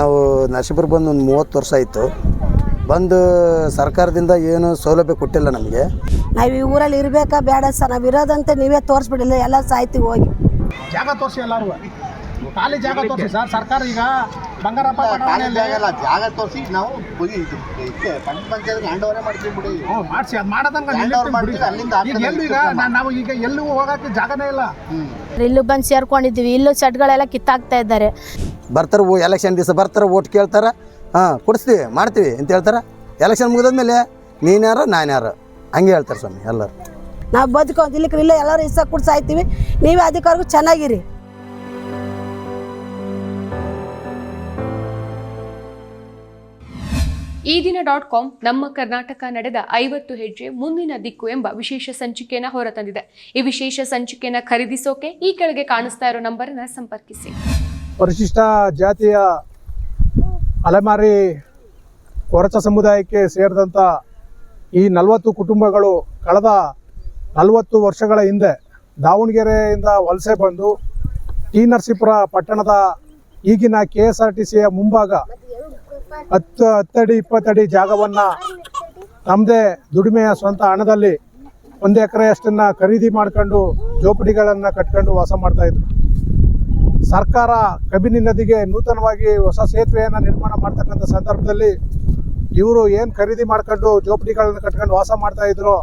ನಾವು ನರಸೀಪುರ ಬಂದು ಒಂದು ಮೂವತ್ತು ವರ್ಷ ಆಯಿತು. ಬಂದು ಸರ್ಕಾರದಿಂದ ಏನು ಸೌಲಭ್ಯ ಕೊಟ್ಟಿಲ್ಲ ನಮಗೆ. ನಾವು ಈ ಊರಲ್ಲಿ ಇರಬೇಕಾ ಬೇಡ ಸರ್. ನಾವು ಇರೋದಂತೆ ನೀವೇ ತೋರಿಸ್ಬಿಡಿಲ್ಲ. ಎಲ್ಲ ಸಾಯ್ತೀವಿ ಹೋಗಿ. ಜಾಗ ತೋರಿಸಿ ಎಲ್ಲರೂ ಖಾಲಿ ಜಾಗ ತೋರಿಸಿ ಸರ್ ಸರ್ಕಾರ ಈಗ ಬಂಗಾರಪ್ಪ ಬಡಾವಣೆಯಲ್ಲಿ ಜಾಗ ಇಲ್ಲ ಜಾಗ ತೋರಿಸಿ ನಾವು ಇದಕ್ಕೆ ಪಂಚ ಪಂಚಾಯತ್ ಹ್ಯಾಂಡ್ ಓವರೇ ಮಾಡ್ತೀವಿ ಬಿಡಿ. ಹ್ಞೂ ಮಾಡಿಸಿ ಅದು ಮಾಡೋದಂಗ over ಮಾಡ್ತೀವಿ, ಅಲ್ಲಿಂದ ಈಗ ಎಲ್ಲೂ ಈಗ ನಾ- ನಾವು ಈಗ ಎಲ್ಲೂ ಹೋಗಕ್ಕೆ ಜಾಗನೇ ಇಲ್ಲ. ಇಲ್ಲೂ ಬಂದು ಸೇರ್ಕೊಂಡಿದ್ದೀವಿ. ಇಲ್ಲೂ ಸೆಟ್ಗಳೆಲ್ಲ ಕಿತ್ತಾಕ್ತಾ ಇದ್ದಾರೆ. ಬರ್ತಾರೆ ಓ ಎಲೆಕ್ಷನ್ ದಿವಸ ಬರ್ತಾರೆ ಓಟ್ ಕೇಳ್ತಾರೆ. ಹಾಂ ಕೊಡಿಸ್ತೀವಿ ಮಾಡ್ತೀವಿ ಅಂತ ಹೇಳ್ತಾರೆ. ಎಲೆಕ್ಷನ್ ಮುಗಿದ್ಮೇಲೆ ನೀನು ಯಾರು ನಾನು ಯಾರು? ಹಂಗೆ ಹೇಳ್ತಾರೆ ಸ್ವಾಮಿ ಎಲ್ಲರೂ. ನಾವು ಬದುಕೋದಿಲ್ಲ ಇಲ್ಲಿಕ್ಕೆ ಇಲ್ಲ ಎಲ್ಲರೂ ಇಷ್ಟ ಕುಡ್ಸಾಯ್ತೀವಿ ನೀವೇ ಅಧಿಕಾರಿಗೂ ಚೆನ್ನಾಗಿರಿ. ಈ ದಿನ ಡಾಟ್ ಕಾಮ್ ನಮ್ಮ ಕರ್ನಾಟಕ ನಡೆದ ಐವತ್ತು ಹೆಜ್ಜೆ ಮುಂದಿನ ದಿಕ್ಕು ಎಂಬ ವಿಶೇಷ ಸಂಚಿಕೆಯನ್ನ ಹೊರತಂದಿದೆ. ಈ ವಿಶೇಷ ಸಂಚಿಕೆಯನ್ನ ಖರೀದಿಸೋಕೆ ಈ ಕೆಳಗೆ ಕಾಣಿಸ್ತಾ ಇರೋ ನಂಬರನ್ನು ಸಂಪರ್ಕಿಸಿ. ಪರಿಶಿಷ್ಟ ಜಾತಿಯ ಅಲೆಮಾರಿ ಕೊರಚ ಸಮುದಾಯಕ್ಕೆ ಸೇರಿದಂತ ಈ ನಲವತ್ತು ಕುಟುಂಬಗಳು ಕಳೆದ ನಲವತ್ತು ವರ್ಷಗಳ ಹಿಂದೆ ದಾವಣಗೆರೆಯಿಂದ ವಲಸೆ ಬಂದು ಟಿ ನರಸೀಪುರ ಪಟ್ಟಣದ ಈಗಿನ ಕೆ ಎಸ್ ಆರ್ ಟಿ ಸಿಯ ಮುಂಭಾಗ ಹತ್ತು, ಹತ್ತಡಿ, ಇಪ್ಪತ್ತಡಿ ಜಾಗವನ್ನು ನಮ್ಮದೇ ದುಡಿಮೆಯ ಸ್ವಂತ ಹಣದಲ್ಲಿ ಒಂದು ಎಕರೆಯಷ್ಟನ್ನು ಖರೀದಿ ಮಾಡ್ಕೊಂಡು ಜೋಪಡಿಗಳನ್ನು ಕಟ್ಕೊಂಡು ವಾಸ ಮಾಡ್ತಾಯಿದ್ರು ಸರ್ಕಾರ ಕಬಿನಿ ನದಿಗೆ ನೂತನವಾಗಿ ಹೊಸ ಸೇತುವೆಯನ್ನು ನಿರ್ಮಾಣ ಮಾಡ್ತಕ್ಕಂಥ ಸಂದರ್ಭದಲ್ಲಿ ಇವರು ಏನು ಖರೀದಿ ಮಾಡ್ಕೊಂಡು ಜೋಪಡಿಗಳನ್ನು ಕಟ್ಕೊಂಡು ವಾಸ ಮಾಡ್ತಾ ಇದ್ರು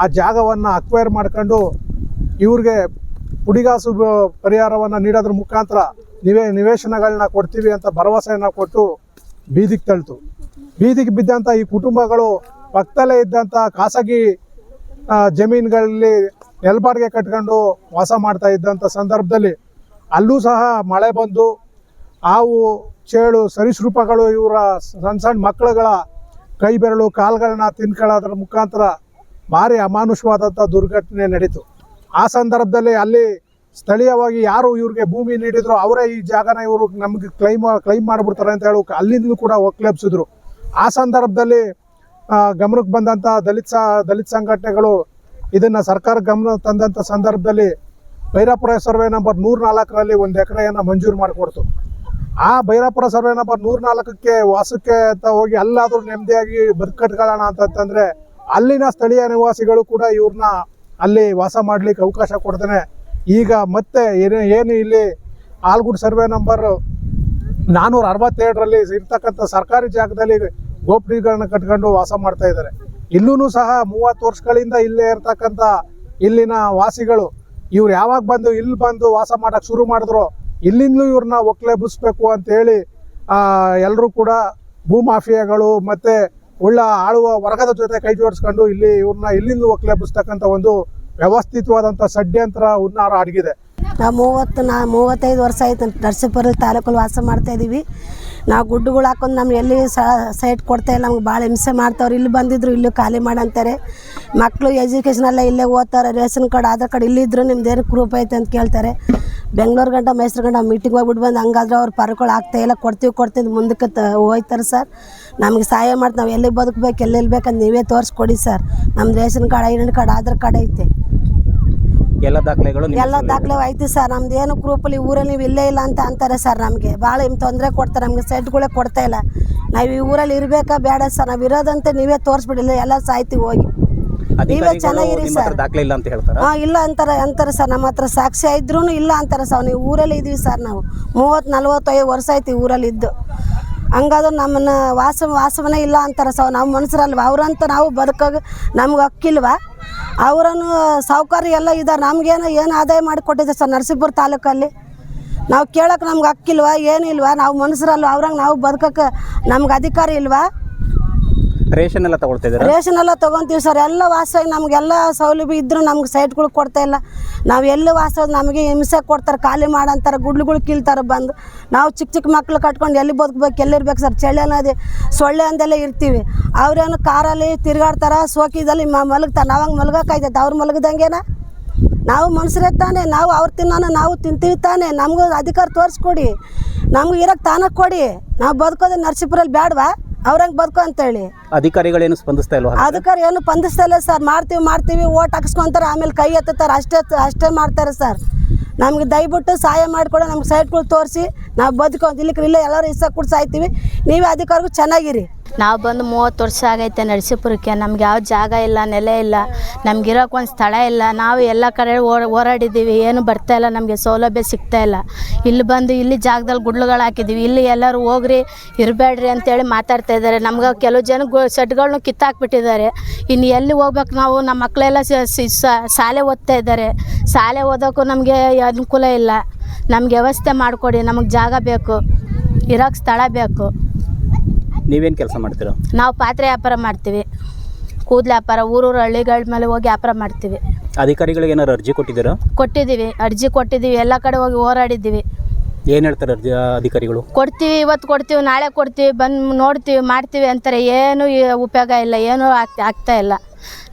ಆ ಜಾಗವನ್ನು ಅಕ್ವೈರ್ ಮಾಡ್ಕೊಂಡು ಇವ್ರಿಗೆ ಪುಡಿಗಾಸು ಪರಿಹಾರವನ್ನು ನೀಡೋದ್ರ ಮುಖಾಂತರ ನಿವೇ ನಿವೇಶನಗಳನ್ನ ಕೊಡ್ತೀವಿ ಅಂತ ಭರವಸೆಯನ್ನು ಕೊಟ್ಟು ಬೀದಿಗೆ ತಳ್ತು. ಬೀದಿಗೆ ಬಿದ್ದಂಥ ಈ ಕುಟುಂಬಗಳು ಪಕ್ಕದಲ್ಲೇ ಇದ್ದಂಥ ಖಾಸಗಿ ಜಮೀನುಗಳಲ್ಲಿ ನೆಲಬಾಡಿಗೆ ಕಟ್ಕೊಂಡು ವಾಸ ಮಾಡ್ತಾ ಇದ್ದಂಥ ಸಂದರ್ಭದಲ್ಲಿ ಅಲ್ಲೂ ಸಹ ಮಳೆ ಬಂದು ಹಾವು, ಚೇಳು, ಸರಿಸೃಪಗಳು ಇವರ ಸಣ್ಣ ಸಣ್ಣ ಮಕ್ಕಳುಗಳ ಕೈ ಬೆರಳು, ಕಾಲುಗಳನ್ನ ತಿನ್ಕೊಳ್ಳೋದ್ರ ಮುಖಾಂತರ ಭಾರಿ ಅಮಾನುಷವಾದಂಥ ದುರ್ಘಟನೆ ನಡೀತು. ಆ ಸಂದರ್ಭದಲ್ಲಿ ಅಲ್ಲಿ ಸ್ಥಳೀಯವಾಗಿ ಯಾರು ಇವ್ರಿಗೆ ಭೂಮಿ ನೀಡಿದ್ರು, ಅವರೇ ಈ ಜಾಗನ ಇವರು ನಮಗೆ ಕ್ಲೈಮ್ ಕ್ಲೈಮ್ ಮಾಡಿಬಿಡ್ತಾರೆ ಅಂತ ಹೇಳಿ ಅಲ್ಲಿಂದಲೂ ಕೂಡ ಒಕ್ಲೆಬ್ಸಿದ್ರು. ಆ ಸಂದರ್ಭದಲ್ಲಿ ಗಮನಕ್ಕೆ ಬಂದಂಥ ದಲಿತ ಸ, ದಲಿತ ಸಂಘಟನೆಗಳು ಇದನ್ನು ಸರ್ಕಾರ ಗಮನ ತಂದಂಥ ಸಂದರ್ಭದಲ್ಲಿ ಭೈರಾಪುರ ಸರ್ವೆ ನಂಬರ್ ನೂರ ನಾಲ್ಕರಲ್ಲಿ ಒಂದು ಎಕರೆಯನ್ನು ಮಂಜೂರು ಮಾಡಿಕೊಡ್ತು. ಆ ಭೈರಾಪುರ ಸರ್ವೆ ನಂಬರ್ ನೂರ ನಾಲ್ಕಕ್ಕೆ ವಾಸಕ್ಕೆ ಅಂತ ಹೋಗಿ ಅಲ್ಲಾದರೂ ನೆಮ್ಮದಿಯಾಗಿ ಬದುಕಟ್ಕೊಳ್ಳೋಣ ಅಂತಂತಂದರೆ ಅಲ್ಲಿನ ಸ್ಥಳೀಯ ನಿವಾಸಿಗಳು ಕೂಡ ಇವ್ರನ್ನ ಅಲ್ಲಿ ವಾಸ ಮಾಡ್ಲಿಕ್ಕೆ ಅವಕಾಶ ಕೊಡ್ತಾನೆ. ಈಗ ಮತ್ತೆ ಏನು ಏನು ಇಲ್ಲಿ ಆಲ್ಗುಡ್ ಸರ್ವೆ ನಂಬರ್ ನಾನ್ನೂರ ಅರವತ್ತೇಳರಲ್ಲಿ ಇರ್ತಕ್ಕಂಥ ಸರ್ಕಾರಿ ಜಾಗದಲ್ಲಿ ಗೋಪಡಿಗಳನ್ನ ಕಟ್ಕೊಂಡು ವಾಸ ಮಾಡ್ತಾ ಇದ್ದಾರೆ. ಇಲ್ಲೂ ಸಹ ಮೂವತ್ತು ವರ್ಷಗಳಿಂದ ಇಲ್ಲೇ ಇರ್ತಕ್ಕಂಥ ಇಲ್ಲಿನ ವಾಸಿಗಳು ಇವ್ರು ಯಾವಾಗ ಬಂದು ಇಲ್ಲಿ ಬಂದು ವಾಸ ಮಾಡಕ್ಕೆ ಶುರು ಮಾಡಿದ್ರು ಇಲ್ಲಿಂದಲೂ ಇವ್ರನ್ನ ಒಕ್ಲೆಬ್ಬಿಸ್ಬೇಕು ಅಂತೇಳಿ ಎಲ್ಲರೂ ಕೂಡ ಭೂಮಾಫಿಯಾಗಳು ಮತ್ತು ಉಳ್ಳ ಆಳುವ ವರ್ಗದ ಜೊತೆ ಕೈ ಜೋಡಿಸ್ಕೊಂಡು ಇಲ್ಲಿ ಇವ್ರನ್ನ ಇಲ್ಲಿಂದ ಒಕ್ಲೆಬ್ಬಿಸ್ತಕ್ಕಂಥ ಒಂದು ವ್ಯವಸ್ಥಿತವಾದಂಥ ಷಡ್ಯಂತ್ರ ಹುನ್ನಾರ ಅಡಗಿದೆ. ನಾವು ಮೂವತ್ತು, ನಾ ಮೂವತ್ತೈದು ವರ್ಷ ಆಯ್ತು ನರಸೀಪುರ ತಾಲೂಕಲ್ಲಿ ವಾಸ ಮಾಡ್ತಾ ಇದ್ದೀವಿ. ನಾವು ಗುಡ್ಡುಗಳು ಹಾಕೊಂಡು ನಮ್ಗೆ ಎಲ್ಲಿ ಸೈಟ್ ಕೊಡ್ತಾ ಇಲ್ಲ, ನಮ್ಗೆ ಭಾಳ ಹಿಂಸೆ ಮಾಡ್ತಾವ್ರು. ಇಲ್ಲಿ ಬಂದಿದ್ರು, ಇಲ್ಲಿ ಖಾಲಿ ಮಾಡಂತಾರೆ. ಮಕ್ಕಳು ಎಜುಕೇಷನ್ ಎಲ್ಲ ಇಲ್ಲೇ ಓದ್ತಾರೆ, ರೇಷನ್ ಕಾರ್ಡ್, ಆಧಾರ್ ಕಾರ್ಡ್ ಇಲ್ಲಿದ್ರು ನಿಮ್ದು ಏನು ಪ್ರೂಫ್ ಐತೆ ಅಂತ ಕೇಳ್ತಾರೆ. ಬೆಂಗಳೂರು ಗಂಟ ಮೈಸೂರು ಗಂಟ ಮೀಟಿಂಗ್ ಹೋಗ್ಬಿಟ್ಟು ಬಂದು ಹಂಗಾದ್ರೆ ಅವ್ರು ಪರ್ಗಳು ಆಗ್ತಾ ಇಲ್ಲ. ಕೊಡ್ತೀವಿ ಕೊಡ್ತೀವಿ ಮುಂದಕ್ಕೆ ತ ಹೋಯ್ತಾರೆ ಸರ್. ನಮಗೆ ಸಹಾಯ ಮಾಡಿ ನಾವು ಎಲ್ಲಿಗೆ ಬದುಕಬೇಕು ಎಲ್ಲೆಲ್ಲಿ ಬೇಕಂತ ನೀವೇ ತೋರಿಸ್ಕೊಡಿ ಸರ್. ನಮ್ಮ ration card identity card Aadhaar card ಐತೆ. ಎಲ್ಲ ದಾಖಲೆಗಳು ಎಲ್ಲ ದಾಖಲೆ ಐತಿ ಸರ್. ನಮ್ದು ಏನು ಗ್ರೂಪಲ್ಲಿ ಊರಲ್ಲಿ ನೀವು ಇಲ್ಲೇ ಇಲ್ಲ ಅಂತ ಅಂತಾರೆ ಸರ್ ನಮಗೆ. ಭಾಳ ಹಿಂಗೆ ತೊಂದರೆ ಕೊಡ್ತಾರೆ ನಮಗೆ ಸೆಟ್ಗಳೇ ಕೊಡ್ತಾ ಇಲ್ಲ. ನಾವು ಈ ಊರಲ್ಲಿ ಇರಬೇಕಾ ಬೇಡ ಸರ್. ನಾವು ಇರೋದಂತೆ ನೀವೇ ತೋರಿಸ್ಬಿಡಿಲ್ಲ ಎಲ್ಲ ಸಾಯ್ತಿ ಹೋಗಿ. ನೀವೇ ಚೆನ್ನಾಗಿರಿ ಸರ್. ದಾಖಲೆ ಇಲ್ಲ ಅಂತ ಹೇಳ್ತಾರ? ಹಾಂ ಇಲ್ಲ ಅಂತಾರೆ ಅಂತಾರೆ ಸರ್. ನಮ್ಮ ಹತ್ರ ಸಾಕ್ಷಿ ಇದ್ರೂ ಇಲ್ಲ ಅಂತಾರೆ ಸರ್. ನೀವು ಊರಲ್ಲಿ ಇದೀವಿ ಸರ್ ನಾವು. ಮೂವತ್ತು ನಲ್ವತ್ತೈದು ವರ್ಷ ಆಯ್ತು ಊರಲ್ಲಿ ಇದ್ದು. ಹಂಗಾದ್ರೆ ನಮ್ಮನ್ನ ವಾಸ ವಾಸವನೇ ಇಲ್ಲ ಅಂತಾರೆ ಸರ್. ನಾವು ಮನುಷ್ಯರಲ್ವ ಅವ್ರಂತ ನಾವು ಬದುಕೋದು ನಮ್ಗೆ ಅಕ್ಕಿಲ್ವಾ ಅವರನ್ನು ಸಾವುಕಾರ ಎಲ್ಲ ಇದ್ದಾರೆ. ನಮಗೇನು ಏನು ಆದಾಯ ಮಾಡಿ ಕೊಟ್ಟಿದೆ ಸರ್ ನರಸೀಪುರ ತಾಲೂಕಲ್ಲಿ. ನಾವು ಕೇಳೋಕೆ ನಮ್ಗೆ ಏನು ಏನಿಲ್ವಾ? ನಾವು ಮನುಷ್ಯರಲ್ವ ಅವ್ರಂಗೆ ನಾವು ಬದುಕೋಕೆ ನಮ್ಗೆ ಅಧಿಕಾರ ಇಲ್ವಾ? ರೇಷನ್ ಎಲ್ಲ ತಗೊಳ್ತಾ ಇದ್ದೀರಾ ರೇಷನ್ ಎಲ್ಲ ತೊಗೊತೀವಿ ಸರ್. ಎಲ್ಲ ವಾಸವಾಗಿ ನಮಗೆಲ್ಲ ಸೌಲಭ್ಯ ಇದ್ದರೂ ನಮ್ಗೆ ಸೈಟ್ಗಳು ಕೊಡ್ತಾ ಇಲ್ಲ. ನಾವು ಎಲ್ಲಿ ವಾಸ ನಮಗೆ ಹಿಂಸೆ ಕೊಡ್ತಾರೆ, ಖಾಲಿ ಮಾಡಂತಾರೆ, ಗುಡ್ಲುಗಳು ಕೀಳ್ತಾರೆ ಬಂದು. ನಾವು ಚಿಕ್ಕ ಚಿಕ್ಕ ಮಕ್ಳು ಕಟ್ಕೊಂಡು ಎಲ್ಲಿ ಬದುಕ್ಬೇಕು ಎಲ್ಲಿರ್ಬೇಕು ಸರ್? ಚಳಿ ಅನ್ನೋದೇ ಸೊಳ್ಳೆ ಅಂದೆಲ್ಲ ಇರ್ತೀವಿ. ಅವ್ರೇನು ಕಾರಲ್ಲಿ ತಿರ್ಗಾಡ್ತಾರೆ, ಸೋಕಿದಲ್ಲಿ ಮಲಗ್ತಾರೆ. ನಾವು ಹಂಗೆ ಮಲಗೋಕಾಯ್ತೈತೆ ಅವ್ರು ಮಲಗ್ದಂಗೆನ? ನಾವು ಮನುಷ್ಯರೇ ತಾನೇ. ನಾವು ಅವ್ರು ತಿನ್ನೋಣ ನಾವು ತಿಂತೀವಿ ತಾನೇ. ನಮಗೂ ಅಧಿಕಾರ ತೋರಿಸ್ಕೊಡಿ. ನಮ್ಗೆ ಇರೋಕ್ಕೆ ತಾನಕ್ಕೆ ಕೊಡಿ. ನಾವು ಬದುಕೋದು ನರಸೀಪುರಲ್ಲಿ ಬೇಡವಾ ಅವ್ರಂಗೆ ಬದುಕು ಅಂತೇಳಿ. ಅಧಿಕಾರಿಗಳೇನು ಸ್ಪಂದಿಸ್ತಾ ಇಲ್ವಾ? ಅಧಿಕಾರಿ ಏನು ಸ್ಪಂದಿಸ್ತಾ ಇಲ್ಲ ಸರ್. ಮಾಡ್ತೀವಿ ಮಾಡ್ತೀವಿ ಓಟ್ ಹಾಕಿಸ್ಕೊಂತಾರೆ ಆಮೇಲೆ ಕೈ ಎತ್ತುತ್ತಾರೆ. ಅಷ್ಟೇ ಅಷ್ಟೇ ಮಾಡ್ತಾರೆ ಸರ್. ನಮ್ಗೆ ದಯವಿಟ್ಟು ಸಹಾಯ ಮಾಡಿಕೊಡೋ ನಮ್ಗೆ ಸೈಟ್ಗಳು ತೋರಿಸಿ ನಾವು ಬದುಕೋ ಇಲ್ಲಿ ಇಲ್ಲ ಎಲ್ಲರೂ ಇಷ್ಟ ಕೂಡ ಸಾಯ್ತೀವಿ. ನೀವೇ ಅಧಿಕಾರಿಗೂ ಚೆನ್ನಾಗಿರಿ. ನಾವು ಬಂದು ಮೂವತ್ತು ವರ್ಷ ಆಗೈತೆ ನರಸೀಪುರಕ್ಕೆ. ನಮ್ಗೆ ಯಾವ ಜಾಗ ಇಲ್ಲ, ನೆಲೆ ಇಲ್ಲ. ನಮ್ಗಿರೋಕೆ ಒಂದು ಸ್ಥಳ ಇಲ್ಲ. ನಾವು ಎಲ್ಲ ಕಡೆ ಓಡಾಡಿದ್ದೀವಿ ಏನು ಬರ್ತಾ ಇಲ್ಲ ನಮಗೆ. ಸೌಲಭ್ಯ ಸಿಗ್ತಾ ಇಲ್ಲ. ಇಲ್ಲಿ ಬಂದು ಇಲ್ಲಿ ಜಾಗದಲ್ಲಿ ಗುಡ್ಲುಗಳು ಹಾಕಿದ್ದೀವಿ ಇಲ್ಲಿ ಎಲ್ಲರೂ ಹೋಗ್ರಿ ಇರಬೇಡ್ರಿ ಅಂತೇಳಿ ಮಾತಾಡ್ತಾ ಇದ್ದಾರೆ ನಮ್ಗೆ ಕೆಲವು ಜನ ಗು ಸೆಟ್ಗಳ್ನು ಕಿತ್ತಾಕ್ಬಿಟ್ಟಿದ್ದಾರೆ ಇನ್ನು ಎಲ್ಲಿ ಹೋಗ್ಬೇಕು ನಾವು? ನಮ್ಮ ಮಕ್ಕಳೆಲ್ಲ ಶಾಲೆ ಓದ್ತಾ ಇದ್ದಾರೆ ಶಾಲೆ ಓದೋಕ್ಕೂ ನಮಗೆ ಅನುಕೂಲ ಇಲ್ಲ. ನಮ್ಗೆ ವ್ಯವಸ್ಥೆ ಮಾಡಿಕೊಡಿ. ನಮಗೆ ಜಾಗ ಬೇಕು. ಇರೋಕ್ಕೆ ಸ್ಥಳ ಬೇಕು. ನೀವೇನು ಕೆಲಸ ಮಾಡ್ತೀರಾ? ನಾವು ಪಾತ್ರೆ ವ್ಯಾಪಾರ ಮಾಡ್ತೀವಿ. ಕೂದಲು ವ್ಯಾಪಾರ ಊರೂರು ಹಳ್ಳಿಗಳ ಮೇಲೆ ಹೋಗಿ ವ್ಯಾಪಾರ ಮಾಡ್ತೀವಿ. ಅಧಿಕಾರಿಗಳಿಗೆ ಏನಾರು ಅರ್ಜಿ ಕೊಟ್ಟಿದ್ದೀರಾ? ಕೊಟ್ಟಿದ್ದೀವಿ. ಅರ್ಜಿ ಕೊಟ್ಟಿದ್ದೀವಿ. ಎಲ್ಲ ಕಡೆ ಹೋಗಿ ಹೋರಾಡಿದ್ದೀವಿ. ಏನು ಹೇಳ್ತಾರೆ ಅರ್ಜಿ ಅಧಿಕಾರಿಗಳು? ಕೊಡ್ತೀವಿ ಇವತ್ತು ಕೊಡ್ತೀವಿ ನಾಳೆ ಕೊಡ್ತೀವಿ ಬಂದು ನೋಡ್ತೀವಿ ಮಾಡ್ತೀವಿ ಅಂತಾರೆ. ಏನು ಈ- ಉಪಯೋಗ ಇಲ್ಲ ಏನೂ ಆಗ್ತಾ ಆಗ್ತಾ ಇಲ್ಲ.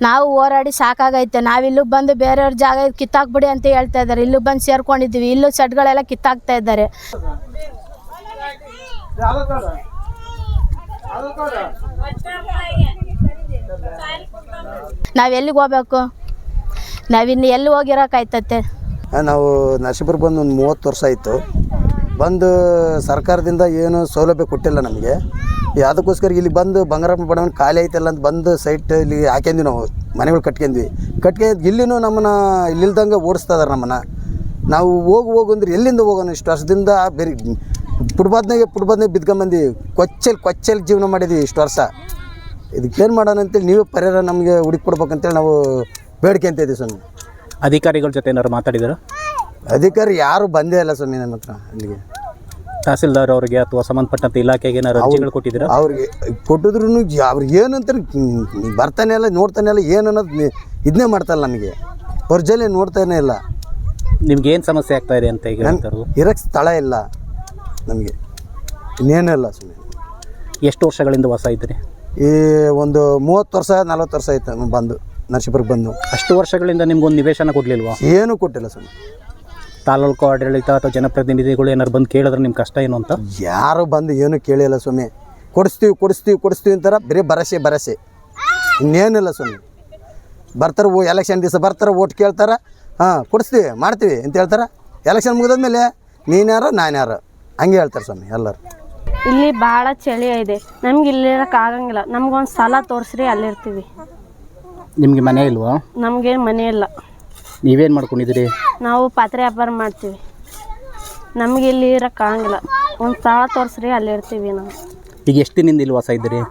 ನಾವು ಹೋರಾಡಿ ಸಾಕಾಗೈತೆ. ನಾವು ನಾವಿಲ್ಲೂ ಬಂದು ಬೇರೆಯವ್ರ ಜಾಗ ಕಿತ್ತಾಕ್ಬಿಡಿ ಅಂತ ಹೇಳ್ತಾ ಇದ್ದಾರೆ. ಇಲ್ಲೂ ಬಂದು ಸೇರ್ಕೊಂಡಿದ್ದೀವಿ. ಇಲ್ಲೂ ಸೆಟ್ಗಳೆಲ್ಲ ಕಿತ್ತಾಕ್ತಾ ಇದ್ದಾರೆ. ನಾವು ಎಲ್ಲಿಗೆ ಹೋಗ್ಬೇಕು? ನಾವಿನ್ನು ಎಲ್ಲಿ ಹೋಗಿರೋಕ್ಕಾಯ್ತತೆ ಆ, ನಾವು ನರಸೀಪುರ ಬಂದು ಒಂದು ಮೂವತ್ತು ವರ್ಷ ಆಯಿತು. ಬಂದು ಸರ್ಕಾರದಿಂದ ಏನು ಸೌಲಭ್ಯ ಕೊಟ್ಟಿಲ್ಲ ನಮಗೆ. ಅದಕ್ಕೋಸ್ಕರ ಇಲ್ಲಿ ಬಂದು ಬಂಗಾರಪ್ಪ ಬಡವನ ಖಾಲಿ ಐತಲ್ಲ ಅಂತ ಬಂದು ಸೈಟ್ ಇಲ್ಲಿ ಹಾಕ್ಯಂದ್ವಿ ನಾವು ಮನೆಗಳು ಕಟ್ಕೊಂಡ್ವಿ ಕಟ್ಕೆ ಇಲ್ಲಿನೂ ನಮ್ಮನ್ನ ಇಲ್ಲಿಲ್ದಂಗೆ ಓಡಿಸ್ತಾ ಇದಾರೆ ನಮ್ಮನ್ನ. ನಾವು ಹೋಗಿ ಹೋಗು ಅಂದ್ರೆ ಎಲ್ಲಿಂದ ಹೋಗೋಣ ಇಷ್ಟು ವರ್ಷದಿಂದ ಬೇರೆ ಪುಡ್ಬಾದ್ನಾಗೆ ಪುಡ್ಬಾದ್ನಾಗೆ ಬಿದ್ಕೊಂಬಂದು ಕೊಚ್ಚಲ್ ಕೊಚ್ಚಲ್ಲಿ ಜೀವನ ಮಾಡಿದ್ವಿ ಇಷ್ಟು ವರ್ಷ. ಇದಕ್ಕೇನು ಮಾಡೋಣ ಅಂತೇಳಿ ನೀವೇ ಪರಿಹಾರ ನಮಗೆ ಹುಡುಕಿ ಕೊಡ್ಬೇಕಂತೇಳಿ ನಾವು ಬೇಡಿಕೆ ಅಂತ ಇದ್ದೀವಿ ಸ್ವಾಮಿ. ಅಧಿಕಾರಿಗಳ ಜೊತೆ ಏನಾದ್ರು ಮಾತಾಡಿದಾರ? ಅಧಿಕಾರಿ ಯಾರು ಬಂದೇ ಇಲ್ಲ ಸ್ವಾಮಿ ನನ್ನ ಹತ್ರ ಅಲ್ಲಿಗೆ. ತಹಸೀಲ್ದಾರ್ ಅವರಿಗೆ ಅಥವಾ ಸಂಬಂಧಪಟ್ಟಂತ ಇಲಾಖೆಗೆ ಏನಾದ್ರು ಅರ್ಜಿಗಳು ಕೊಟ್ಟಿದ್ದೀರಾ? ಅವ್ರಿಗೆ ಕೊಟ್ಟಿದ್ರು ಅವ್ರಿಗೆ ಏನಂತ ಬರ್ತಾನೆ ಇಲ್ಲ ನೋಡ್ತಾನೆ ಇಲ್ಲ ಏನು ಅನ್ನೋದು ಇದನ್ನೇ ಮಾಡ್ತಾಯಿಲ್ಲ ನಮಗೆ. ಒರ್ಜಲ್ಲಿ ನೋಡ್ತಾನೆ ಇಲ್ಲ. ನಿಮ್ಗೆ ಏನು ಸಮಸ್ಯೆ ಆಗ್ತಾ ಇದೆ ಅಂತ ಈಗ ಹೇಳ್ತಾರೆ ಇರೋಕ್ಕೆ ಸ್ಥಳ ಇಲ್ಲ. ನಮಗೆ. ಇನ್ನೇನಿಲ್ಲ ಸುಮ್ಮನೆ ಎಷ್ಟು ವರ್ಷಗಳಿಂದ ವಾಸ ಇದ್ದೀರಿ? ಈ ಒಂದು ಮೂವತ್ತು ವರ್ಷ ನಲ್ವತ್ತು ವರ್ಷ ಆಯ್ತು ನಾನು ಬಂದು ನರಸೀಪುರಕ್ಕೆ ಬಂದು. ಅಷ್ಟು ವರ್ಷಗಳಿಂದ ನಿಮ್ಗೊಂದು ನಿವೇಶನ ಕೊಡಲಿಲ್ವಾ? ಏನೂ ಕೊಟ್ಟಿಲ್ಲ ಸುಮ್ಮನೆ ತಾಲೂಕು ಆಡಳಿತ ಅಥವಾ ಜನಪ್ರತಿನಿಧಿಗಳು ಏನಾರು ಬಂದು ಕೇಳಿದ್ರೆ ನಿಮ್ಮ ಕಷ್ಟ ಏನು ಅಂತ? ಯಾರು ಬಂದು ಏನೂ ಕೇಳಿಲ್ಲ ಸ್ವಾಮಿ ಕೊಡಿಸ್ತೀವಿ ಕೊಡಿಸ್ತೀವಿ ಕೊಡಿಸ್ತೀವಿ ಅಂತಾರ ಬರೀ ಭರಸೆ ಭರಸೆ ಇನ್ನೇನಿಲ್ಲ ಸ್ವಾಮಿ ಬರ್ತಾರೆ ಓ ಎಲೆಕ್ಷನ್ ದಿವಸ ಬರ್ತಾರೆ ಓಟ್ ಕೇಳ್ತಾರೆ. ಹಾಂ ಕೊಡಿಸ್ತೀವಿ ಮಾಡ್ತೀವಿ ಅಂತ ಹೇಳ್ತಾರೆ. ಎಲೆಕ್ಷನ್ ಮುಗಿದಾದ್ಮೇಲೆ ನೀನು ಯಾರು ನಾನು ಯಾರು? ಹಂಗೆ ಹೇಳ್ತಾರೆ ಸ್ವಾಮಿ ಎಲ್ಲರೂ. ಇಲ್ಲಿ ಭಾಳ ಚಳಿ ಇದೆ. ನಮ್ಗೆ ಇಲ್ಲಿ ಆಗಂಗಿಲ್ಲ. ನಮ್ಗೊಂದು ಸ್ಥಳ ತೋರಿಸ್ರಿ ಅಲ್ಲಿರ್ತೀವಿ ನಿಮಗೆ ಮನೆ ಇಲ್ವಾ? ನಮಗೆ ಮನೆ ಇಲ್ಲ. ನೀವೇನು ಮಾಡ್ಕೊಂಡಿದ್ರಿ ನಾವು ಪಾತ್ರೆ ವ್ಯಾಪಾರ ಮಾಡ್ತೀವಿ. ನಮ್ಗೆ ಇಲ್ಲಿ ಇರಕ್ಕೆ ಆಗಂಗಿಲ್ಲ. ಒಂದು ಸ್ಥಳ ತೋರಿಸ್ರಿ ಅಲ್ಲಿರ್ತೀವಿ ನಾವು. ಈಗ ಎಷ್ಟು ದಿನದಿಂದ ಇಲ್ಲಿ ವಾಸ ಇದ್ದೀರಿ?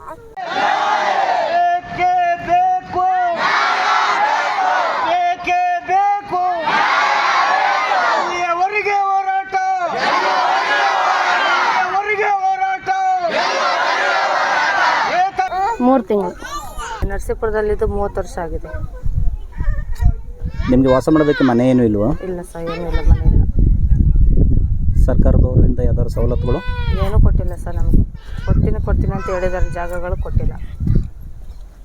ಮೂರು ತಿಂಗಳು. ನರಸೀಪುರದಲ್ಲಿದ್ದು ಮೂವತ್ತು ವರ್ಷ ಆಗಿದೆ. ನಿಮಗೆ ವಾಸ ಮಾಡಬೇಕು ಮನೆ ಏನು ಇಲ್ವಾ? ಇಲ್ಲ ಸರ್ ಏನೂ ಇಲ್ಲ ಮನೆ ಇಲ್ಲ. ಸರ್ಕಾರದವರಿಂದ ಯಾವ್ದಾದ್ರು ಸವಲತ್ತುಗಳು? ಏನೂ ಕೊಟ್ಟಿಲ್ಲ ಸರ್ ನಮಗೆ. ಕೊಡ್ತೀನಿ ಕೊಡ್ತೀನಿ ಅಂತ ಹೇಳಿದಾರೆ ಜಾಗಗಳು ಕೊಟ್ಟಿಲ್ಲ.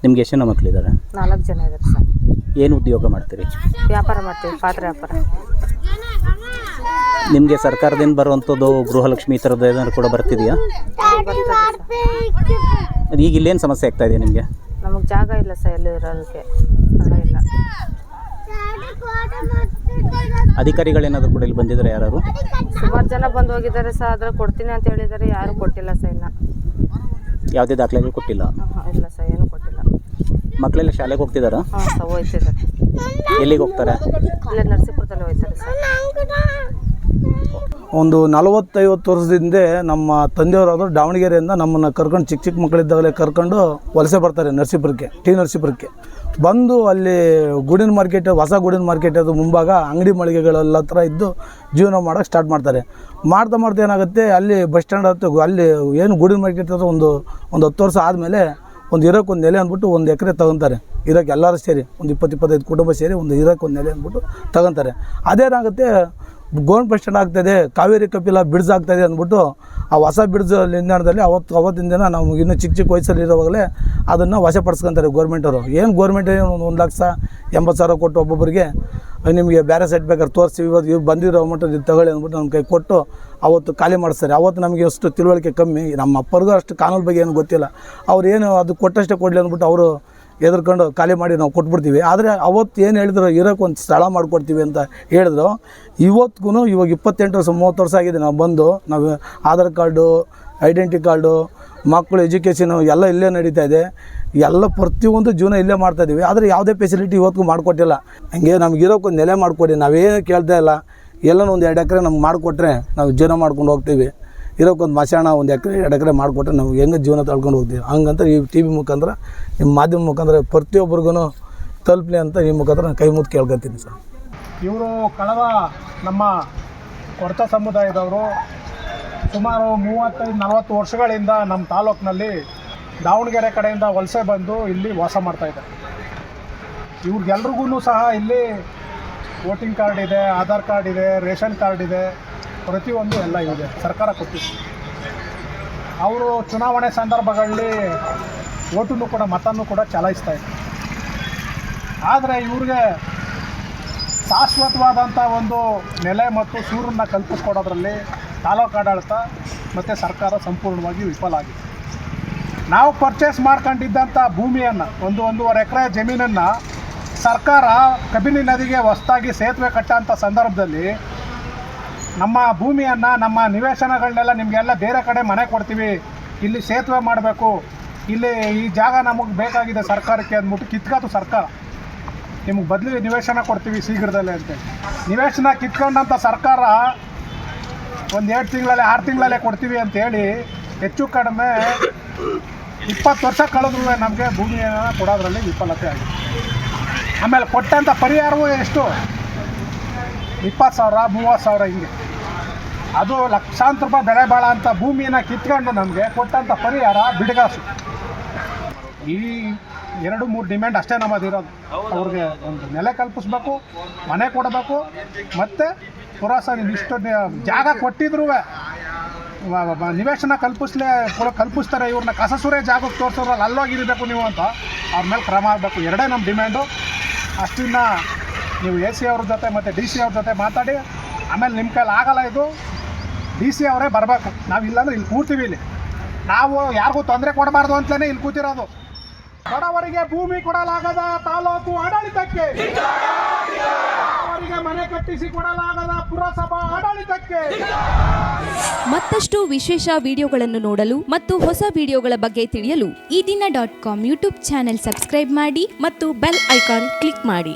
ನಿಮ್ಗೆ ಎಷ್ಟು ಜನ ಮಕ್ಕಳಿದ್ದಾರೆ ನಾಲ್ಕು ಜನ ಇದ್ದಾರೆ ಸರ್. ಏನು ಉದ್ಯೋಗ ಮಾಡ್ತೀರಿ? ವ್ಯಾಪಾರ ಮಾಡ್ತೀವಿ ಪಾತ್ರೆ ವ್ಯಾಪಾರ. ನಿಮಗೆ ಸರ್ಕಾರದಿಂದ ಬರುವಂಥದ್ದು ಗೃಹಲಕ್ಷ್ಮಿ ಈ ಥರದ್ದು ಏನಾದ್ರು ಕೂಡ ಬರ್ತಿದೆಯಾ? ಬರ್ತದೆ ಸರ್. ಅದು ಈಗ ಇಲ್ಲೇನು ಸಮಸ್ಯೆ ಆಗ್ತಾ ಇದೆ ನಿಮಗೆ? ನಮಗೆ ಜಾಗ ಇಲ್ಲ ಸರ್ ಎಲ್ಲಿ ಇರೋದಕ್ಕೆ. ಸ್ಥಳ ಇಲ್ಲ. ಅಧಿಕಾರಿಗಳೇನಾದರೂ ಕೂಡ ಇಲ್ಲಿ ಬಂದಿದ್ದಾರೆ ಯಾರು ಸುಮಾರು ಜನ ಬಂದು ಹೋಗಿದ್ದಾರೆ ಸರ್ ಆದರೆ ಕೊಡ್ತೀನಿ ಅಂತ ಹೇಳಿದ್ದಾರೆ ಯಾರೂ ಕೊಟ್ಟಿಲ್ಲ ಸರ್ ಇನ್ನು. ಯಾವುದೇ ದಾಖಲೆಗಳು ಕೊಟ್ಟಿಲ್ಲ? ಆಹಾ, ಇಲ್ಲ ಸರ್ ಏನೂ ಕೊಟ್ಟಿಲ್ಲ. ಮಕ್ಕಳೆಲ್ಲ ಶಾಲೆಗೆ ಹೋಗ್ತಿದ್ದಾರಾ? ಹಾಂ ಸರ್ ಹೋಯ್ತಿದ್ದಾರೆ ಎಲ್ಲಿಗೆ ಹೋಗ್ತಾರೆ? ಇಲ್ಲೇ ನರಸೀಪುರದಲ್ಲಿ ಹೋಗ್ತಾರೆ ಸರ್. ಒಂದು ನಲವತ್ತೈವತ್ತು ವರ್ಷದಿಂದ ನಮ್ಮ ತಂದೆಯವರಾದ್ರು ದಾವಣಗೆರೆಯಿಂದ ನಮ್ಮನ್ನು ಕರ್ಕೊಂಡು ಚಿಕ್ಕ ಚಿಕ್ಕ ಮಕ್ಕಳಿದ್ದಾಗಲೇ ಕರ್ಕೊಂಡು ವಲಸೆ ಬರ್ತಾರೆ ನರಸೀಪುರಕ್ಕೆ, ಟಿ ನರಸೀಪುರಕ್ಕೆ. ಬಂದು ಅಲ್ಲಿ ಗುಡಿನ ಮಾರ್ಕೆಟ್, ಹೊಸ ಗುಡಿನ ಮಾರ್ಕೆಟ್ ಅದು ಮುಂಭಾಗ ಅಂಗಡಿ ಮಳಿಗೆಗಳೆಲ್ಲ ಹತ್ರ ಇದ್ದು ಜೀವನ ಮಾಡೋಕ್ಕೆ ಸ್ಟಾರ್ಟ್ ಮಾಡ್ತಾರೆ. ಮಾಡ್ತಾ ಮಾಡ್ತಾ ಏನಾಗುತ್ತೆ, ಅಲ್ಲಿ ಬಸ್ ಸ್ಟ್ಯಾಂಡ್ ಹತ್ತು, ಅಲ್ಲಿ ಏನು ಗುಡಿನ ಮಾರ್ಕೆಟ್ ಅದು ಒಂದು ಒಂದು ಹತ್ತು ವರ್ಷ ಆದಮೇಲೆ ಒಂದು ಇರೋಕ್ಕೆ ಒಂದು ನೆಲೆ ಅಂದ್ಬಿಟ್ಟು ಒಂದು ಎಕರೆ ತಗೊತಾರೆ. ಇರೋಕ್ಕೆ ಎಲ್ಲರೂ ಸೇರಿ, ಒಂದು ಇಪ್ಪತ್ತು ಇಪ್ಪತ್ತೈದು ಕುಟುಂಬ ಸೇರಿ ಒಂದು ಇರೋಕ್ಕೆ ಒಂದು ನೆಲೆ ಅಂದ್ಬಿಟ್ಟು ತಗೊತಾರೆ. ಅದೇನಾಗುತ್ತೆ ಗೋಲ್ಡ್ ಬಸ್ ಸ್ಟ್ಯಾಂಡ್ ಆಗ್ತಾಯಿದೆ ಕಾವೇರಿ ಕಪಿಲ ಬ್ರಿಡ್ಜ್ ಆಗ್ತಾಯಿದೆ ಅಂದ್ಬಿಟ್ಟು ಆ ಹೊಸ ಬ್ರಿಡ್ಜ್ ನಿಲ್ದಾಣದಲ್ಲಿ ಅವತ್ತು ಅವತ್ತಿನ ದಿನ ನಾವು ಇನ್ನೂ ಚಿಕ್ಕ ಚಿಕ್ಕ ವಯಸ್ಸಲ್ಲಿ ಇರೋವಾಗಲೇ ಅದನ್ನು ವಶಪಡಿಸ್ಕೊಂತಾರೆ ಗೌರ್ಮೆಂಟವರು ಏನು ಗೌರ್ಮೆಂಟ್ ಒಂದು ಒಂದು ಲಕ್ಷ ಎಂಬತ್ತು ಸಾವಿರ ಕೊಟ್ಟು ಒಬ್ಬೊಬ್ಬರಿಗೆ ನಿಮಗೆ ಬೇರೆ ಸೈಟ್ ಬೇಕಾದ್ರೆ ತೋರಿಸಿ, ಇವತ್ತು ಇವ್ರು ಬಂದಿರೋ ಅಮೌಂಟ್ ಇದು ತಗೊಳ್ಳಿ ಅಂದ್ಬಿಟ್ಟು ನಮ್ಮ ಕೈ ಕೊಟ್ಟು ಅವತ್ತು ಖಾಲಿ ಮಾಡಿಸ್ತಾರೆ. ಅವತ್ತು ನಮಗೆ ಅಷ್ಟು ತಿಳುವಳಿಕೆ ಕಮ್ಮಿ. ನಮ್ಮ ಅಪ್ಪರಿಗೂ ಅಷ್ಟು ಕಾನೂನು ಬಗ್ಗೆ ಏನು ಗೊತ್ತಿಲ್ಲ. ಅವ್ರು ಏನು ಅದು ಕೊಟ್ಟಷ್ಟೇ ಕೊಡಲಿ ಅಂದ್ಬಿಟ್ಟು ಅವರು ಎದ್ರಕೊಂಡು ಖಾಲಿ ಮಾಡಿ ನಾವು ಕೊಟ್ಬಿಡ್ತೀವಿ. ಆದರೆ ಅವತ್ತು ಏನು ಹೇಳಿದ್ರು ಇರೋಕ್ಕೊಂದು ಸ್ಥಳ ಮಾಡಿಕೊಡ್ತೀವಿ ಅಂತ ಹೇಳಿದ್ರು. ಇವತ್ತಿಗೂ ಇವಾಗ ಇಪ್ಪತ್ತೆಂಟು ವರ್ಷ, ಮೂವತ್ತು ವರ್ಷ ಆಗಿದೆ ನಾವು ಬಂದು, ನಾವು ಆಧಾರ್ ಕಾರ್ಡು, ಐಡೆಂಟಿ ಕಾರ್ಡು, ಮಕ್ಕಳು ಎಜುಕೇಷನು ಎಲ್ಲ ಇಲ್ಲೇ ನಡೀತಾ ಇದೆ. ಎಲ್ಲ ಪ್ರತಿಯೊಂದು ಜೀವನ ಇಲ್ಲೇ ಮಾಡ್ತಾ ಇದ್ದೀವಿ ಆದರೆ ಯಾವುದೇ ಫೆಸಿಲಿಟಿ ಇವತ್ತಿಗೂ ಮಾಡಿಕೊಟ್ಟಿಲ್ಲ. ಹಂಗೆ ನಮ್ಗೆ ಇರೋಕೆ ಒಂದು ನೆಲೆ ಮಾಡಿಕೊಡಿ. ನಾವೇನು ಕೇಳ್ತಾ ಇಲ್ಲ. ಎಲ್ಲನೂ ಒಂದು ಎರಡು ಎಕರೆ ನಮ್ಗೆ ಮಾಡಿಕೊಟ್ರೆ ನಾವು ಜೀವನ ಮಾಡ್ಕೊಂಡು ಹೋಗ್ತೀವಿ. ಇರೋಕ್ಕೊಂದು ಮಶಾಣ ಒಂದು ಎಕರೆ, ಎರಡು ಎಕರೆ ಮಾಡಿಕೊಟ್ರೆ ನಾವು ಹೆಂಗೆ ಜೀವನ ತಳ್ಕೊಂಡು ಹೋಗ್ತೀವಿ. ಹಂಗಂತ ಈ ಟಿ ವಿ ಮುಖಾಂತರ, ನಿಮ್ಮ ಮಾಧ್ಯಮ ಮುಖಾಂತರ ಪ್ರತಿಯೊಬ್ಬರಿಗೂ ತಲುಪಲಿ ಅಂತ ಈ ಮುಖಾಂತರ ಕೈ ಮುತ್ತು ಕೇಳ್ಕೊತೀನಿ ಸರ್. ಇವರು ಕಳೆದ ನಮ್ಮ ಕೊರತ ಸಮುದಾಯದವರು ಸುಮಾರು ಮೂವತ್ತೈದು, ನಲವತ್ತು ವರ್ಷಗಳಿಂದ ನಮ್ಮ ತಾಲೂಕಿನಲ್ಲಿ ದಾವಣಗೆರೆ ಕಡೆಯಿಂದ ವಲಸೆ ಬಂದು ಇಲ್ಲಿ ವಾಸ ಮಾಡ್ತಾ ಇದ್ದಾರೆ. ಇವ್ರಿಗೆಲ್ರಿಗೂ ಸಹ ಇಲ್ಲಿ ವೋಟಿಂಗ್ ಕಾರ್ಡ್ ಇದೆ, ಆಧಾರ್ ಕಾರ್ಡ್ ಇದೆ, ರೇಷನ್ ಕಾರ್ಡ್ ಇದೆ. ಪ್ರತಿಯೊಂದು ಎಲ್ಲ ಇದೆ. ಸರ್ಕಾರ ಕೊಟ್ಟಿದೆ. ಅವರು ಚುನಾವಣೆ ಸಂದರ್ಭಗಳಲ್ಲಿ ಓಟನ್ನು ಕೂಡ ಮತನೂ ಕೂಡ ಚಲಾಯಿಸ್ತಾ ಇದ್ದಾರೆ. ಆದರೆ ಇವ್ರಿಗೆ ಶಾಶ್ವತವಾದಂಥ ಒಂದು ನೆಲೆ ಮತ್ತು ಸೂರನ್ನು ಕಲ್ಪಿಸ್ಕೊಡೋದ್ರಲ್ಲಿ ತಾಲೂಕು ಆಡಳಿತ ಮತ್ತು ಸರ್ಕಾರ ಸಂಪೂರ್ಣವಾಗಿ ವಿಫಲ ಆಗಿದೆ. ನಾವು ಪರ್ಚೇಸ್ ಮಾಡ್ಕೊಂಡಿದ್ದಂಥ ಭೂಮಿಯನ್ನು, ಒಂದು ಒಂದೂವರೆ ಎಕರೆ ಜಮೀನನ್ನು ಸರ್ಕಾರ ಕಬಿನಿ ನದಿಗೆ ಹೊಸ್ದಾಗಿ ಸೇತುವೆ ಕಟ್ಟೋಂಥ ಸಂದರ್ಭದಲ್ಲಿ ನಮ್ಮ ಭೂಮಿಯನ್ನು, ನಮ್ಮ ನಿವೇಶನಗಳನ್ನೆಲ್ಲ ನಿಮಗೆಲ್ಲ ಬೇರೆ ಕಡೆ ಮನೆ ಕೊಡ್ತೀವಿ. ಇಲ್ಲಿ ಸೇತುವೆ ಮಾಡಬೇಕು. ಇಲ್ಲಿ ಈ ಜಾಗ ನಮಗೆ ಬೇಕಾಗಿದೆ ಸರ್ಕಾರಕ್ಕೆ ಅಂದ್ಬಿಟ್ಟು ಕಿತ್ಕಾತು ಸರ್ಕಾರ. ನಿಮ್ಗೆ ಬದಲಿ ನಿವೇಶನ ಕೊಡ್ತೀವಿ ಶೀಘ್ರದಲ್ಲೇ ಅಂತ ನಿವೇಶನ ಕಿತ್ಕೊಂಡಂಥ ಸರ್ಕಾರ ಒಂದು ಎರಡು ತಿಂಗಳಲ್ಲಿ, ಆರು ತಿಂಗಳಲ್ಲೇ ಕೊಡ್ತೀವಿ ಅಂತೇಳಿ ಹೆಚ್ಚು ಕಡಿಮೆ ಇಪ್ಪತ್ತು ವರ್ಷ ಕಳೆದ್ರೂ ನಮಗೆ ಭೂಮಿಯನ್ನು ಕೊಡೋದ್ರಲ್ಲಿ ವಿಫಲತೆ ಆಗಿದೆ. ಆಮೇಲೆ ಕೊಟ್ಟಂಥ ಪರಿಹಾರವೂ ಎಷ್ಟು? ಇಪ್ಪತ್ತು ಸಾವಿರ, ಮೂವತ್ತು ಸಾವಿರ ಹಿಂಗೆ. ಅದು ಲಕ್ಷಾಂತರ ರೂಪಾಯಿ ಬೆಲೆ ಬಾಳ ಅಂತ ಭೂಮಿಯನ್ನು ಕಿತ್ಕೊಂಡು ನಮಗೆ ಕೊಟ್ಟಂಥ ಪರಿಹಾರ ಬಿಡಗಾಸು. ಈ ಎರಡು ಮೂರು ಡಿಮ್ಯಾಂಡ್ ಅಷ್ಟೇ ನಮ್ಮದಿರೋದು ಅವ್ರಿಗೆ ಒಂದು ನೆಲೆ ಕಲ್ಪಿಸ್ಬೇಕು, ಮನೆ ಕೊಡಬೇಕು, ಮತ್ತು ಪುರಸಭೆ ಇಷ್ಟು ಜಾಗ ಕೊಟ್ಟಿದ್ರು ನಿವೇಶನ ಕಲ್ಪಿಸ್ಲೇ ಕಲ್ಪಿಸ್ತಾರೆ ಇವ್ರನ್ನ. ಕಸಸುರೆ ಜಾಗಕ್ಕೆ ತೋರಿಸೋದ್ರಲ್ಲಿ ಅಲ್ಲೋಗಿರಬೇಕು ನೀವು ಅಂತ. ಅವ್ರ ಮೇಲೆ ಕ್ರಮ ಆಗಬೇಕು. ಎರಡೇ ನಮ್ಮ ಡಿಮ್ಯಾಂಡು. ಅಷ್ಟಿನ್ನ ನೀವು ಎ ಸಿ ಅವ್ರ ಜೊತೆ ಮತ್ತು ಡಿ ಸಿ ಅವ್ರ ಜೊತೆ ಮಾತಾಡಿ. ಆಮೇಲೆ ನಿಮ್ಮ ಕೈಲಿ ಆಗಲ್ಲ ಇದು. ಡಿ ಸಿ ಅವರೇ ಬರಬೇಕು. ನಾವು ಇಲ್ಲಾಂದ್ರೆ ಇಲ್ಲಿ ಕೂರ್ತೀವಿ ಇಲ್ಲಿ. ನಾವು ಯಾರಿಗೂ ತೊಂದರೆ ಕೊಡಬಾರ್ದು ಅಂತಲೇ ಇಲ್ಲಿ ಕೂತಿರೋದು. ಬಡವರಿಗೆ ಭೂಮಿ ಕೊಡಲಾಗದ ತಾಲೂಕು ಆಡಳಿತಕ್ಕೆ. ಅವರಿಗೆ ಮನೆ ಕಟ್ಟಿಸಿ ಕೊಡಲಾಗದ ಪುರಸಭಾ ಆಡಳಿತಕ್ಕೆ. ಮತ್ತಷ್ಟು ವಿಶೇಷ ವಿಡಿಯೋಗಳನ್ನು ನೋಡಲು ಮತ್ತು ಹೊಸ ವಿಡಿಯೋಗಳ ಬಗ್ಗೆ ತಿಳಿಯಲು Ee Dina dot com YouTube channel subscribe ಮಾಡಿ ಮತ್ತು ಬೆಲ್ ಐಕಾನ್ ಕ್ಲಿಕ್ ಮಾಡಿ.